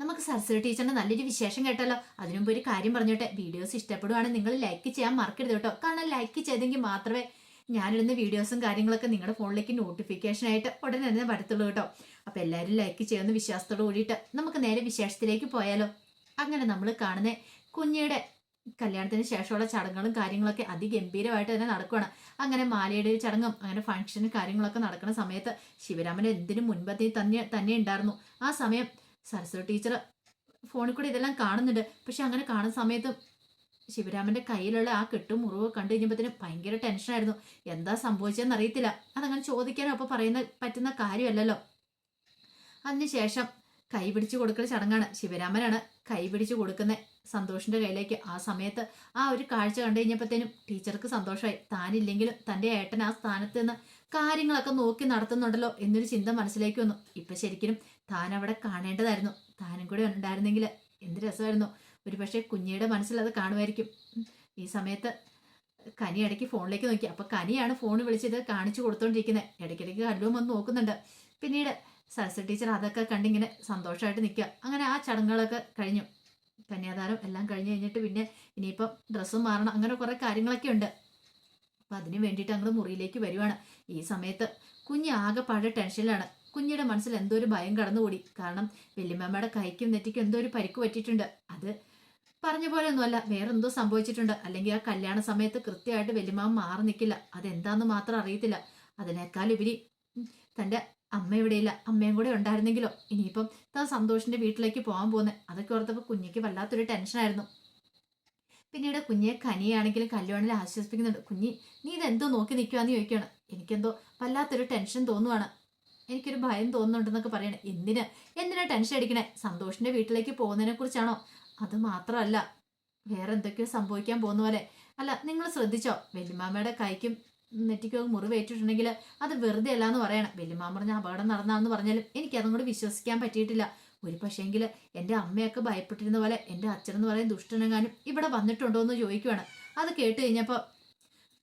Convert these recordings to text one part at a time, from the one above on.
നമുക്ക് സരസ്വതി ടീച്ചറിന്റെ നല്ലൊരു വിശേഷം കേട്ടല്ലോ. അതിനുമുമ്പ് ഒരു കാര്യം പറഞ്ഞോട്ടെ. വീഡിയോസ് ഇഷ്ടപ്പെടുവാണെങ്കിൽ നിങ്ങൾ ലൈക്ക് ചെയ്യാൻ മറക്കരുത് കേട്ടോ. കാരണം ലൈക്ക് ചെയ്തെങ്കിൽ മാത്രമേ ഞാനിടുന്ന വീഡിയോസും കാര്യങ്ങളൊക്കെ നിങ്ങളുടെ ഫോണിലേക്ക് നോട്ടിഫിക്കേഷൻ ആയിട്ട് ഉടനെ തന്നെ വരത്തുള്ളൂ കേട്ടോ. അപ്പൊ എല്ലാവരും ലൈക്ക് ചെയ്യുന്ന വിശ്വാസത്തോട് കൂടിയിട്ട് നമുക്ക് നേരെ വിശേഷത്തിലേക്ക് പോയാലോ. അങ്ങനെ നമ്മൾ കാണുന്ന കുഞ്ഞിയുടെ കല്യാണത്തിന് ശേഷമുള്ള ചടങ്ങുകളും കാര്യങ്ങളൊക്കെ അതിഗംഭീരമായിട്ട് തന്നെ നടക്കുകയാണ് അങ്ങനെ മാലയുടെ ഒരു ചടങ്ങും അങ്ങനെ ഫംഗ്ഷനും കാര്യങ്ങളൊക്കെ നടക്കുന്ന സമയത്ത് ശിവരാമൻ എന്തിനു മുൻപത്തി തന്നെ തന്നെ ഉണ്ടായിരുന്നു. ആ സമയം സരസ്വതി ടീച്ചർ ഫോണിൽ കൂടെ ഇതെല്ലാം കാണുന്നുണ്ട്. പക്ഷെ അങ്ങനെ കാണുന്ന സമയത്ത് ശിവരാമന്റെ കയ്യിലുള്ള ആ കെട്ടും മുറിവ് കണ്ടു കഴിഞ്ഞപ്പോഴത്തേനും ഭയങ്കര ടെൻഷനായിരുന്നു എന്താ സംഭവിച്ചതെന്ന് അറിയത്തില്ല. അതങ്ങനെ ചോദിക്കാനോ അപ്പൊ പറയുന്ന പറ്റുന്ന കാര്യമല്ലല്ലോ. അതിനുശേഷം കൈ പിടിച്ചു കൊടുക്കൽ ചടങ്ങാണ്. ശിവരാമനാണ് കൈ പിടിച്ചു സന്തോഷിന്റെ കയ്യിലേക്ക്. ആ സമയത്ത് ആ ഒരു കാഴ്ച കണ്ടു കഴിഞ്ഞപ്പോഴത്തേനും ടീച്ചർക്ക് സന്തോഷമായി. താനില്ലെങ്കിലും തന്റെ ഏട്ടൻ ആ സ്ഥാനത്ത് നിന്ന് കാര്യങ്ങളൊക്കെ നോക്കി നടത്തുന്നുണ്ടല്ലോ എന്നൊരു ചിന്ത മനസ്സിലേക്ക് വന്നു. ഇപ്പൊ ശരിക്കും താൻ അവിടെ കാണേണ്ടതായിരുന്നു. താനും കൂടെ ഉണ്ടായിരുന്നെങ്കിൽ എന്ത് രസമായിരുന്നു. ഒരു പക്ഷേ കുഞ്ഞിയുടെ മനസ്സിൽ അത് കാണുമായിരിക്കും. ഈ സമയത്ത് കനി ഇടയ്ക്ക് ഫോണിലേക്ക് നോക്കി. അപ്പൊ കനിയാണ് ഫോൺ വിളിച്ചത് കാണിച്ചു കൊടുത്തോണ്ടിരിക്കുന്നത് ഇടയ്ക്കിടയ്ക്ക് കല്ലും വന്ന് നോക്കുന്നുണ്ട്. പിന്നീട് സരസ്വതി ടീച്ചർ അതൊക്കെ കണ്ടിങ്ങനെ സന്തോഷമായിട്ട് നിൽക്കുക. അങ്ങനെ ആ ചടങ്ങുകളൊക്കെ കഴിഞ്ഞു. കന്യാദാനം എല്ലാം കഴിഞ്ഞ് കഴിഞ്ഞിട്ട് പിന്നെ ഇനിയിപ്പം ഡ്രസ്സും മാറണം അങ്ങനെ കുറേ കാര്യങ്ങളൊക്കെ ഉണ്ട്. അപ്പൊ അതിന് വേണ്ടിയിട്ട് അങ്ങോട്ട് മുറിയിലേക്ക് വരുവാണ്. ഈ സമയത്ത് കുഞ്ഞ് ആകെ പഴയ ടെൻഷനിലാണ്. കുഞ്ഞിയുടെ മനസ്സിൽ എന്തോ ഒരു ഭയം കടന്നുകൂടി. കാരണം വല്യമ്മയുടെ കൈക്കും നെറ്റിക്കും എന്തോ ഒരു പരിക്ക് പറ്റിയിട്ടുണ്ട്. അത് പറഞ്ഞ പോലെ ഒന്നുമല്ല വേറെ എന്തോ സംഭവിച്ചിട്ടുണ്ട്. അല്ലെങ്കിൽ ആ കല്യാണ സമയത്ത് കൃത്യമായിട്ട് വല്യമ്മ മാറി നിൽക്കില്ല. അതെന്താന്ന് മാത്രം അറിയത്തില്ല. അതിനേക്കാൾ ഉപരി ഉം, തന്റെ അമ്മ ഇവിടെയില്ല അമ്മയും കൂടെ ഉണ്ടായിരുന്നെങ്കിലോ? ഇനിയിപ്പം താൻ സന്തോഷിന്റെ വീട്ടിലേക്ക് പോകാൻ പോകുന്നത് അതൊക്കെ ഓർത്തപ്പോൾ കുഞ്ഞിക്ക് വല്ലാത്തൊരു ടെൻഷനായിരുന്നു പിന്നീട് കുഞ്ഞെ കനിയാണെങ്കിലും കല്യാണിൽ ആശ്വസിപ്പിക്കുന്നുണ്ട്. കുഞ്ഞി നീ ഇതെന്തോ നോക്കി നിൽക്കുവാന്ന് ചോദിക്കുകയാണ്. എനിക്കെന്തോ വല്ലാത്തൊരു ടെൻഷൻ തോന്നുവാണ്. എനിക്കൊരു ഭയം തോന്നുന്നുണ്ടെന്നൊക്കെ പറയണേ. എന്തിന്? എന്തിനാ ടെൻഷൻ അടിക്കണേ? സന്തോഷിന്റെ വീട്ടിലേക്ക് പോകുന്നതിനെ കുറിച്ചാണോ? അത് മാത്രമല്ല വേറെ എന്തൊക്കെയോ സംഭവിക്കാൻ പോകുന്ന പോലെ. അല്ല നിങ്ങൾ ശ്രദ്ധിച്ചോ? വെല്ലുമാമയുടെ കൈക്കും നെറ്റിക്കോ മുറിവേറ്റിട്ടുണ്ടെങ്കിൽ അത് വെറുതെ അല്ല എന്ന് പറയണം. വല്യമാമ പറഞ്ഞ അപകടം നടന്നാന്ന് പറഞ്ഞാലും എനിക്ക് അതും കൂടി വിശ്വസിക്കാൻ പറ്റിയിട്ടില്ല. ഒരു പക്ഷേങ്കിൽ എന്റെ അമ്മയൊക്കെ ഭയപ്പെട്ടിരുന്ന പോലെ എന്റെ അച്ഛനെന്ന് പറയുന്ന ദുഷ്ടനെങ്ങാനും ഇവിടെ വന്നിട്ടുണ്ടോ എന്ന് ചോദിക്കുവാണ്. അത് കേട്ട് കഴിഞ്ഞപ്പോൾ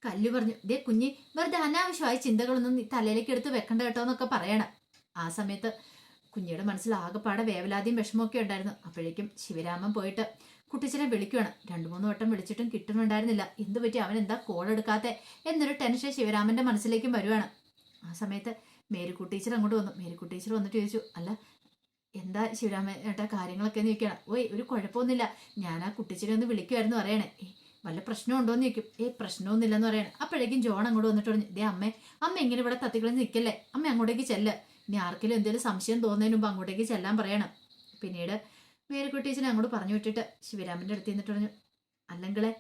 കല്ലു പറഞ്ഞു ദേ കുഞ്ഞി വെറുതെ അനാവശ്യമായ ചിന്തകളൊന്നും തലയിലേക്ക് എടുത്ത് വെക്കണ്ട കേട്ടോ എന്നൊക്കെ പറയണം. ആ സമയത്ത് കുഞ്ഞിയുടെ മനസ്സിൽ ആകെപ്പാടെ വേവലാതിയും വിഷമമൊക്കെ ഉണ്ടായിരുന്നു. അപ്പോഴേക്കും ശിവരാമൻ പോയിട്ട് കുട്ടിച്ചനെ വിളിക്കുവാണ്. രണ്ടു മൂന്ന് വട്ടം വിളിച്ചിട്ടും കിട്ടുന്നുണ്ടായിരുന്നില്ല. എന്തുപറ്റി അവൻ എന്താ കോൾ എടുക്കാത്തെ? എന്നൊരു ടെൻഷൻ ശിവരാമന്റെ മനസ്സിലേക്കും വരുവാണ്. ആ സമയത്ത് മേരിക്കുട്ടി ടീച്ചർ അങ്ങോട്ട് വന്നു. മേരിക്കുട്ടി ടീച്ചർ വന്നിട്ട് ചോദിച്ചു അല്ല എന്താ ശിവരാമൻ ഏട്ടാ കാര്യങ്ങളൊക്കെ? എന്ന് ചോദിക്കണം ഓയ് ഒരു കുഴപ്പമൊന്നുമില്ല. ഞാൻ ആ കുട്ടിച്ചനെ ഒന്ന് വിളിക്കുമായിരുന്നു പറയണേ. വല്ല പ്രശ്നമുണ്ടോന്ന് ചോദിക്കും. ഏ പ്രശ്നമൊന്നുമില്ലെന്ന് പറയണേ. അപ്പോഴേക്കും ജോൺ അങ്ങോട്ട് വന്നിട്ട് പറഞ്ഞു ദേ അമ്മേ അമ്മ ഇങ്ങനെ ഇവിടെ തത്തിക്കളഞ്ഞ് നിൽക്കല്ലേ? അമ്മ അങ്ങോട്ടേക്ക് ചെല്ല്. ഇനി ആർക്കെങ്കിലും എന്തെങ്കിലും സംശയം തോന്നുന്നതിന് മുമ്പ് അങ്ങോട്ടേക്ക് ചെല്ലാൻ പറയണം. പിന്നീട് മേരിക്കുട്ടീച്ചനെ അങ്ങോട്ട് പറഞ്ഞു വിട്ടിട്ട് ശിവരാമന്റെ അടുത്ത് നിന്നിട്ട് പറഞ്ഞു അല്ലെങ്കിലേ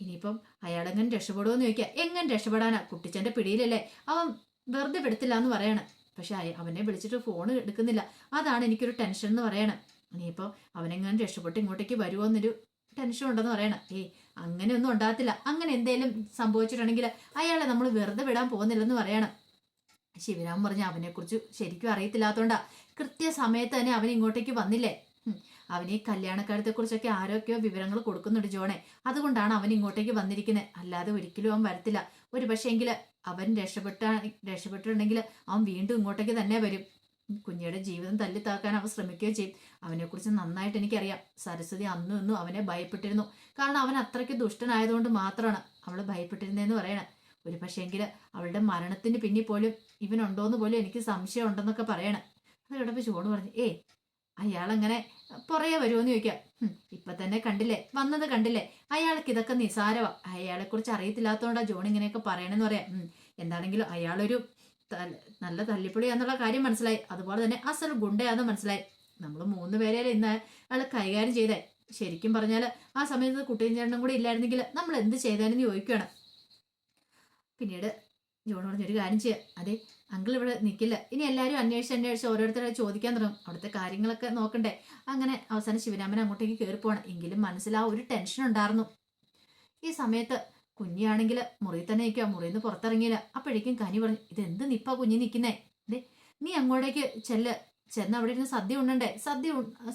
ഇനിയിപ്പം അയാളെങ്ങനെ രക്ഷപ്പെടുമെന്ന് ചോദിക്കുക എങ്ങനെ രക്ഷപ്പെടാനാ? കുട്ടിച്ചന്റെ പിടിയിലല്ലേ. അവൻ വെറുതെ വിടത്തില്ല എന്ന് പറയണം. പക്ഷെ അവനെ വിളിച്ചിട്ട് ഫോൺ എടുക്കുന്നില്ല. അതാണ് എനിക്കൊരു ടെൻഷൻ എന്ന് പറയണം. ഇനിയിപ്പോൾ അവനെങ്ങനെ രക്ഷപ്പെട്ട് ഇങ്ങോട്ടേക്ക് വരുമോ എന്നൊരു ടെൻഷൻ ഉണ്ടെന്ന് പറയണം. ഏയ് അങ്ങനെയൊന്നും ഉണ്ടാകത്തില്ല. അങ്ങനെ എന്തേലും സംഭവിച്ചിട്ടുണ്ടെങ്കിൽ അയാളെ നമ്മൾ വെറുതെ വിടാൻ പോകുന്നില്ലെന്ന് പറയണം. ശിവരാമൻ പറഞ്ഞ അവനെക്കുറിച്ച് ശരിക്കും അറിയത്തില്ലാത്തതുകൊണ്ടാ കൃത്യസമയത്ത് തന്നെ അവൻ ഇങ്ങോട്ടേക്ക് വന്നില്ലേ. അവന് ഈ കല്യാണക്കാര്യത്തെ കുറിച്ചൊക്കെ ആരൊക്കെയോ വിവരങ്ങൾ കൊടുക്കുന്നുണ്ട് ജോണെ. അതുകൊണ്ടാണ് അവൻ ഇങ്ങോട്ടേക്ക് വന്നിരിക്കുന്നത് അല്ലാതെ ഒരിക്കലും അവൻ വരത്തില്ല. ഒരു പക്ഷേങ്കിൽ അവൻ രക്ഷപ്പെട്ട രക്ഷപ്പെട്ടിട്ടുണ്ടെങ്കിൽ അവൻ വീണ്ടും ഇങ്ങോട്ടേക്ക് തന്നെ വരും. കുഞ്ഞിയുടെ ജീവിതം തല്ലി താക്കാൻ അവൻ ശ്രമിക്കുകയും ചെയ്യും. അവനെക്കുറിച്ച് നന്നായിട്ട് എനിക്കറിയാം. സരസ്വതി അന്നും ഇന്നും അവനെ ഭയപ്പെട്ടിരുന്നു. കാരണം അവൻ അത്രയ്ക്ക് ദുഷ്ടനായതുകൊണ്ട് മാത്രമാണ് അവൾ ഭയപ്പെട്ടിരുന്നതെന്ന് പറയണേ. ഒരു പക്ഷേങ്കിൽ അവളുടെ മരണത്തിന് പിന്നിൽ പോലും ഇവനുണ്ടോന്ന് പോലും എനിക്ക് സംശയം ഉണ്ടെന്നൊക്കെ പറയണം. അത് കിടപ്പ് ചോണ് പറഞ്ഞു ഏ അയാളങ്ങനെ പുറകെ വരുമോന്ന് ചോദിക്കാം "ഹും, ഇപ്പൊ തന്നെ കണ്ടില്ലേ? വന്നത് കണ്ടില്ലേ? അയാൾക്ക് ഇതൊക്കെ നിസാരവാ. അയാളെ കുറിച്ച് അറിയത്തില്ലാത്തതുകൊണ്ടാ ജോൺ ഇങ്ങനെയൊക്കെ പറയണെന്ന് പറയാം. എന്താണെങ്കിലും അയാളൊരു നല്ല തല്ലിപ്പൊളിയാന്നുള്ള കാര്യം മനസ്സിലായി. അതുപോലെ തന്നെ അസൽ ഗുണ്ടയാന്ന് മനസ്സിലായി. നമ്മൾ മൂന്ന് പേരെ ഇന്ന് അയാൾ കൈകാര്യം ചെയ്തേ. ശരിക്കും പറഞ്ഞാൽ ആ സമയത്ത് കുട്ടിയും ചേട്ടനും കൂടി ഇല്ലായിരുന്നെങ്കിൽ നമ്മൾ എന്ത് ചെയ്തേനെന്ന് ചോദിക്കുകയാണ് പിന്നീട് ജോൺ പറഞ്ഞു ഒരു കാര്യം ചെയ്യാം. അതെ അങ്കിൾ ഇവിടെ നിൽക്കില്ല ഇനി എല്ലാവരും അന്വേഷിച്ച് അന്വേഷിച്ച് ഓരോരുത്തരെ ചോദിക്കാൻ തുടങ്ങും. അവിടുത്തെ കാര്യങ്ങളൊക്കെ നോക്കണ്ടേ. അങ്ങനെ അവസാനം ശിവരാമൻ അങ്ങോട്ടേക്ക് കയറി പോകണം എങ്കിലും മനസ്സിൽ ആ ഒരു ടെൻഷൻ ഉണ്ടായിരുന്നു. ഈ സമയത്ത് കുഞ്ഞിയാണെങ്കിൽ മുറിയിൽ തന്നെ നിൽക്കുക മുറിയിൽ നിന്ന് പുറത്തിറങ്ങിയില്ല. അപ്പോഴേക്കും കനി പറഞ്ഞു ഇത് എന്ത് നിപ്പാ കുഞ്ഞി നിൽക്കുന്നേ? ദേ നീ അങ്ങോട്ടേക്ക് ചെല്ല്. ചെന്ന് അവിടെ ഇരുന്ന് സദ്യ ഉണ്ണണ്ടേ? സദ്യ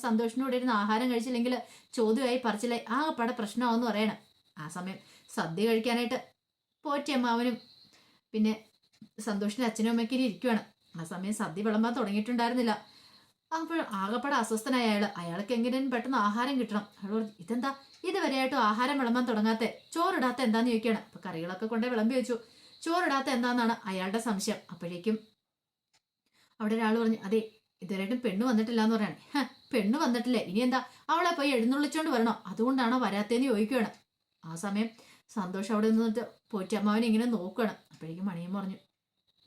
സന്തോഷത്തിനോടെ ഇരുന്ന് ആഹാരം കഴിച്ചില്ലെങ്കിൽ ചോദ്യമായി പറിച്ചില്ലായി ആകെപ്പാടെ പ്രശ്നമാവെന്ന് പറയണം. ആ സമയം സദ്യ കഴിക്കാനായിട്ട് പോറ്റിയമ്മാവനും പിന്നെ സന്തോഷിന്റെ അച്ഛനും അമ്മയ്ക്ക് ഇനി ഇരിക്കുവാണ്. ആ സമയം സദ്യ വിളമ്പാൻ തുടങ്ങിയിട്ടുണ്ടായിരുന്നില്ല. അപ്പോൾ ആകപ്പാടെ അസ്വസ്ഥനായ അയാൾ അയാൾക്ക് എങ്ങനെയും പെട്ടെന്ന് ആഹാരം കിട്ടണം. അയാൾ പറഞ്ഞു ഇതെന്താ? ഇതുവരെയായിട്ടും ആഹാരം വിളമ്പാൻ തുടങ്ങാത്ത. ചോറിടാത്ത എന്താന്ന് ചോദിക്കുകയാണ്. അപ്പൊ കറികളൊക്കെ കൊണ്ടേ വിളമ്പി വെച്ചു. ചോറിടാത്ത എന്താന്നാണ് അയാളുടെ സംശയം. അപ്പോഴേക്കും അവിടെ ഒരാൾ പറഞ്ഞു അതെ ഇതുവരെയായിട്ടും പെണ്ണ് വന്നിട്ടില്ല എന്ന് പറയാണ് പെണ്ണ് വന്നിട്ടില്ല. ഇനി എന്താ അവളെ പോയി എഴുന്നള്ളിച്ചോണ്ട് വരണോ? അതുകൊണ്ടാണോ വരാത്തേന്ന് ചോദിക്കുകയാണ്. ആ സമയം സന്തോഷം അവിടെ നിന്നിട്ട് പോറ്റമ്മാവനെ ഇങ്ങനെ നോക്കണം അപ്പോഴേക്കും മണിയും പറഞ്ഞു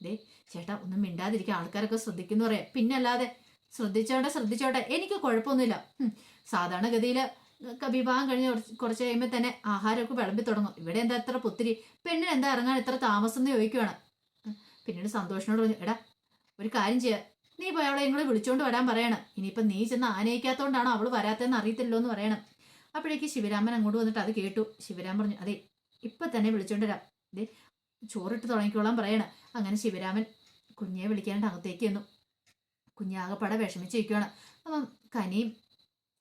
ദേ ചേട്ടാ ഒന്നും മിണ്ടാതിരിക്കുക ആൾക്കാരൊക്കെ ശ്രദ്ധിക്കുന്നു പറയാം. പിന്നല്ലാതെ ശ്രദ്ധിച്ചോട്ടെ ശ്രദ്ധിച്ചോട്ടെ. എനിക്ക് കുഴപ്പമൊന്നുമില്ല. സാധാരണ സാധാരണഗതിയിൽ വിവാഹം കഴിഞ്ഞ് കുറച്ച് കഴിയുമ്പോൾ തന്നെ ആഹാരമൊക്കെ വിളമ്പി തുടങ്ങും. ഇവിടെ എന്താ ഇത്ര പുത്തിരി? പെണ്ണിന് എന്താ ഇറങ്ങാൻ ഇത്ര താമസം എന്ന് ചോദിക്കുവാണ്. പിന്നീട് സന്തോഷിനോട് പറഞ്ഞു എടാ ഒരു കാര്യം ചെയ്യുക നീ പോയി അവളെ നിങ്ങൾ വിളിച്ചുകൊണ്ട് വരാൻ പറയണം. ഇനിയിപ്പം നീ ചെന്ന് ആനയിക്കാത്തതുകൊണ്ടാണോ അവൾ വരാത്തതെന്ന് അറിയത്തില്ലോ എന്ന് പറയണം. അപ്പോഴേക്ക് ശിവരാമൻ അങ്ങോട്ട് വന്നിട്ട് അത് കേട്ടു. ശിവരാമൻ പറഞ്ഞു അതെ ഇപ്പം തന്നെ വിളിച്ചോണ്ട് വരാം. ദേ ചോറിട്ട് തുടങ്ങിക്കോളാൻ പറയണം. അങ്ങനെ ശിവരാമൻ കുഞ്ഞെ വിളിക്കാനായിട്ട് അകത്തേക്ക് ചെന്നു. കുഞ്ഞാകപ്പാടെ വിഷമിച്ചിരിക്കുകയാണ് അപ്പം കനിയും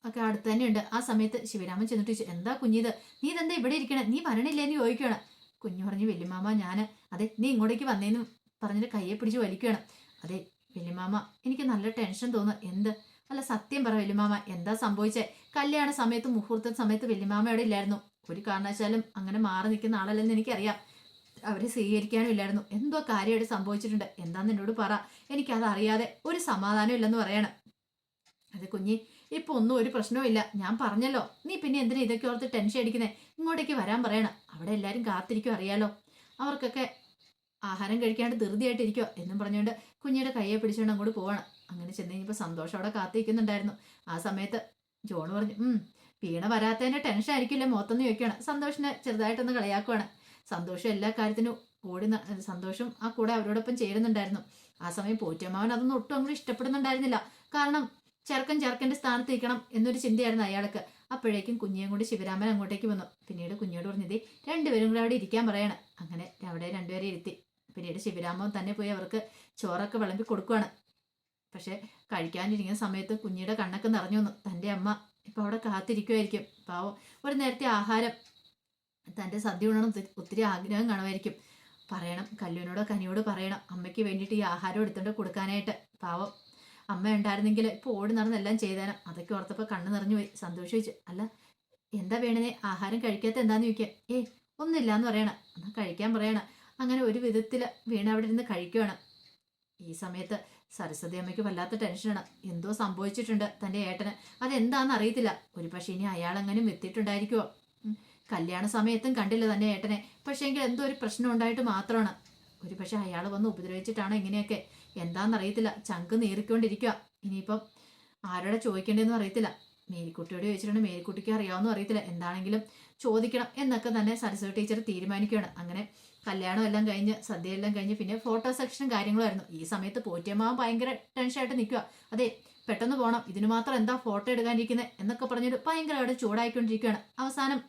ഒക്കെ അടുത്ത് തന്നെയുണ്ട് ആ സമയത്ത് ശിവരാമൻ ചെന്നിട്ട് ചോദിച്ചു എന്താ കുഞ്ഞിത്? നീ ഇതെന്താ ഇവിടെ ഇരിക്കണേ? നീ വരണില്ലേന്ന് ചോദിക്കുകയാണ് കുഞ്ഞു പറഞ്ഞു വല്യമാമ ഞാൻ അതെ നീ ഇങ്ങോട്ടേക്ക് വന്നേന്ന് പറഞ്ഞിട്ട് കയ്യെ പിടിച്ച് വലിക്കുകയാണ് അതെ വല്യമാമ എനിക്ക് നല്ല ടെൻഷൻ തോന്നുന്നു. എന്ത്? അല്ല സത്യം പറ വല്യമാമ എന്താ സംഭവിച്ചേ? കല്യാണ സമയത്ത് മുഹൂർത്ത സമയത്ത് വല്യമാമ അവിടെ ഇല്ലായിരുന്നു? ഒരു കാരണവശാലും അങ്ങനെ മാറി നിൽക്കുന്ന ആളല്ലെന്ന് എനിക്കറിയാം. അവരെ സ്വീകരിക്കാനും ഇല്ലായിരുന്നു. എന്തോ കാര്യമായിട്ട് സംഭവിച്ചിട്ടുണ്ട്. എന്താന്ന് എന്നോട് പറ. എനിക്കത് അറിയാതെ ഒരു സമാധാനം ഇല്ലെന്ന് പറയണം. അത് കുഞ്ഞി ഇപ്പൊ ഒന്നും ഒരു പ്രശ്നവും ഇല്ല. ഞാൻ പറഞ്ഞല്ലോ. നീ പിന്നെ എന്തിനാ ഇതൊക്കെ ഓർത്ത് ടെൻഷൻ അടിക്കുന്നേ? ഇങ്ങോട്ടേക്ക് വരാൻ പറയണം. അവിടെ എല്ലാരും കാത്തിരിക്കും അറിയാലോ. അവർക്കൊക്കെ ആഹാരം കഴിക്കാണ്ട് ധൃതിയായിട്ടിരിക്കോ എന്നും പറഞ്ഞുകൊണ്ട് കുഞ്ഞിയുടെ കയ്യെ പിടിച്ചുകൊണ്ട് അങ്ങോട്ട് പോവാണ്. അങ്ങനെ ചെന്ന് കഴിഞ്ഞപ്പോൾ സന്തോഷം അവിടെ കാത്തിരിക്കുന്നുണ്ടായിരുന്നു. ആ സമയത്ത് ജോൺ പറഞ്ഞു ഉം വീണ വരാത്തതിന്റെ ടെൻഷൻ ആയിരിക്കില്ല മൊത്തം ചോദിക്കുകയാണ്. സന്തോഷിനെ ചെറുതായിട്ടൊന്ന് കളിയാക്കുവാണ്. സന്തോഷം എല്ലാ കാര്യത്തിനും കൂടി സന്തോഷം ആ കൂടെ അവരോടൊപ്പം ചേരുന്നുണ്ടായിരുന്നു. ആ സമയം പോറ്റമ്മാവൻ അതൊന്നും ഒട്ടും അങ്ങോട്ട് ഇഷ്ടപ്പെടുന്നുണ്ടായിരുന്നില്ല. കാരണം ചെറുക്കൻ ചെറുക്കന്റെ സ്ഥാനത്ത് നിൽക്കണം എന്നൊരു ചിന്തയായിരുന്നു അയാൾക്ക്. അപ്പോഴേക്കും കുഞ്ഞിയും കൂടി ശിവരാമൻ അങ്ങോട്ടേക്ക് വന്നു. പിന്നീട് കുഞ്ഞോട് പറഞ്ഞത് രണ്ടുപേരും കൂടെ അവിടെ ഇരിക്കാൻ പറയണം. അങ്ങനെ അവിടെ രണ്ടുപേരെ ഇരുത്തി. പിന്നീട് ശിവരാമൻ തന്നെ പോയി അവർക്ക് ചോറൊക്കെ വിളമ്പി കൊടുക്കുവാണ്. പക്ഷെ കഴിക്കാനിരിക്കുന്ന സമയത്ത് കുഞ്ഞിയുടെ കണ്ണൊക്കെ നിറഞ്ഞു വന്നു. തന്റെ അമ്മ ഇപ്പം അവിടെ കാത്തിരിക്കുമായിരിക്കും പാവം ഒരു നേരത്തെ ആഹാരം. തന്റെ സദ്യ ഉണ്ണണം ഒത്തി- ഒത്തിരി ആഗ്രഹം കാണുമായിരിക്കും. പറയണം കല്ലുവിനോടോ കനിയോട് പറയണം. അമ്മയ്ക്ക് വേണ്ടിയിട്ട് ഈ ആഹാരം എടുത്തുകൊണ്ട് കൊടുക്കാനായിട്ട്. പാവം അമ്മ ഉണ്ടായിരുന്നെങ്കിൽ ഇപ്പോൾ ഓടി നടന്നെല്ലാം ചെയ്തേനം. അതൊക്കെ ഓർത്തപ്പോൾ കണ്ണ് നിറഞ്ഞു പോയി. സന്തോഷിച്ചു അല്ല എന്താ വേണേ? ആഹാരം കഴിക്കാത്ത എന്താന്ന് ചോദിക്കാം ഏ ഒന്നുമില്ല എന്ന് പറയണം. എന്നാൽ കഴിക്കാൻ പറയണം. അങ്ങനെ ഒരു വിധത്തിൽ വീണ അവിടെ ഇരുന്ന് കഴിക്കുവാണ്. ഈ സമയത്ത് സരസ്വതി അമ്മയ്ക്ക് വല്ലാത്ത ടെൻഷനാണ് എന്തോ സംഭവിച്ചിട്ടുണ്ട് തന്റെ ഏട്ടന്. അതെന്താണെന്ന് അറിയത്തില്ല. ഒരു പക്ഷേ ഇനി അയാളെങ്ങനും എത്തിയിട്ടുണ്ടായിരിക്കുമോ. കല്യാണ സമയത്തും കണ്ടില്ല തന്നെ ഏട്ടനെ. പക്ഷേ പക്ഷേങ്കിൽ എന്തോ ഒരു പ്രശ്നം ഉണ്ടായിട്ട് മാത്രമാണ്. ഒരു പക്ഷെ അയാൾ വന്ന് ഉപദ്രവിച്ചിട്ടാണോ ഇങ്ങനെയൊക്കെ? എന്താണെന്നറിയത്തില്ല ചങ്ക് നീറിക്കൊണ്ടിരിക്കുക ഇനിയിപ്പം ആരോടെ ചോദിക്കേണ്ടതെന്നും അറിയത്തില്ല. മേരിക്കുട്ടിയോട് ചോദിച്ചിട്ടുണ്ട് മേരിക്കുട്ടിക്ക് അറിയാവുന്ന അറിയത്തില്ല. എന്താണെങ്കിലും ചോദിക്കണം എന്നൊക്കെ തന്നെ സരസ്വതി ടീച്ചർ തീരുമാനിക്കുകയാണ്. അങ്ങനെ കല്യാണം എല്ലാം കഴിഞ്ഞ് സദ്യ എല്ലാം കഴിഞ്ഞ് പിന്നെ ഫോട്ടോ സെക്ഷനും കാര്യങ്ങളായിരുന്നു. ഈ സമയത്ത് പോറ്റിയമ്മാവൻ ഭയങ്കര ടെൻഷനായിട്ട് നിൽക്കുക അതെ പെട്ടെന്ന് പോകണം ഇതിന് മാത്രം എന്താ ഫോട്ടോ എടുക്കാനിരിക്കുന്നത് എന്നൊക്കെ പറഞ്ഞിട്ട് അവിടെ ചൂടായിക്കൊണ്ടിരിക്കുകയാണ് അവസാനം.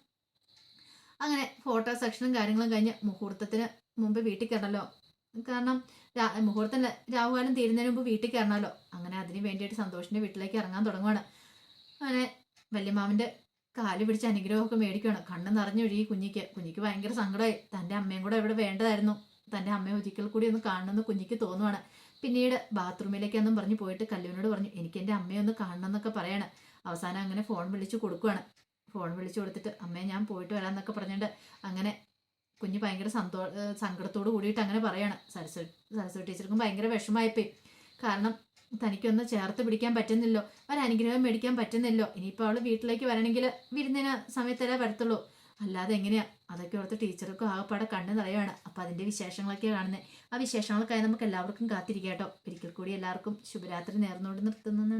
അങ്ങനെ ഫോട്ടോ സെക്ഷനും കാര്യങ്ങളും കഴിഞ്ഞ് മുഹൂർത്തത്തിന് മുമ്പ് വീട്ടിൽ കയറണമല്ലോ കാരണം മുഹൂർത്തം രാഹുകാലം തീരുന്നതിന് മുമ്പ് വീട്ടിൽ കയറണമല്ലോ അങ്ങനെ അതിന് വേണ്ടിയിട്ട് സന്തോഷിന്റെ വീട്ടിലേക്ക് ഇറങ്ങാൻ തുടങ്ങുവാണ്. അങ്ങനെ വല്യമാവിന്റെ കാൽ പിടിച്ച് അനുഗ്രഹമൊക്കെ മേടിക്കുകയാണ് കണ്ണ് നിറഞ്ഞൊഴുകി കുഞ്ഞിക്ക്. കുഞ്ഞിക്ക് ഭയങ്കര സങ്കടമായി തന്റെ അമ്മയും കൂടെ ഇവിടെ വേണ്ടതായിരുന്നു. തന്റെ അമ്മയെ ഒരിക്കൽ കൂടി ഒന്ന് കാണണമെന്ന് കുഞ്ഞിക്ക് തോന്നുവാണ്. പിന്നീട് ബാത്റൂമിലേക്കൊന്നും പറഞ്ഞ് പോയിട്ട് കല്ലുവിനോട് പറഞ്ഞു എനിക്ക് എന്റെ അമ്മയെ ഒന്ന് കാണണം എന്നൊക്കെ പറയാണ്. അവസാനം അങ്ങനെ ഫോൺ വിളിച്ച് കൊടുക്കുവാണ്. ഫോൺ വിളിച്ചു കൊടുത്തിട്ട് അമ്മയെ ഞാൻ പോയിട്ട് വരാമെന്നൊക്കെ പറഞ്ഞിട്ട് അങ്ങനെ കുഞ്ഞ് ഭയങ്കര സന്തോ സങ്കടത്തോട് കൂടിയിട്ട് അങ്ങനെ പറയാണ്. സരസ്വതി സരസ്വതി ടീച്ചർക്കും ഭയങ്കര വിഷമമായിപ്പോയി. കാരണം തനിക്കൊന്ന് ചേർത്ത് പിടിക്കാൻ പറ്റുന്നില്ലോ. ഒരനുഗ്രഹം മേടിക്കാൻ പറ്റുന്നില്ലോ. ഇനിയിപ്പോൾ അവൾ വീട്ടിലേക്ക് വരണമെങ്കിൽ വിരുന്നിന് സമയത്തല്ലേ വരത്തുള്ളൂ. അല്ലാതെ എങ്ങനെയാ? അതൊക്കെ ഓർത്ത് ടീച്ചർക്കും ആകപ്പാടെ കണ്ടു നിറയുവാണ്. അപ്പം അതിന്റെ വിശേഷങ്ങളൊക്കെ കാണുന്നത് ആ വിശേഷങ്ങൾക്കായി നമുക്ക് എല്ലാവർക്കും കാത്തിരിക്കാം കേട്ടോ. ഒരിക്കൽ കൂടി എല്ലാവർക്കും ശുഭരാത്രി നേർന്നുകൊണ്ട് നിർത്തുന്നു.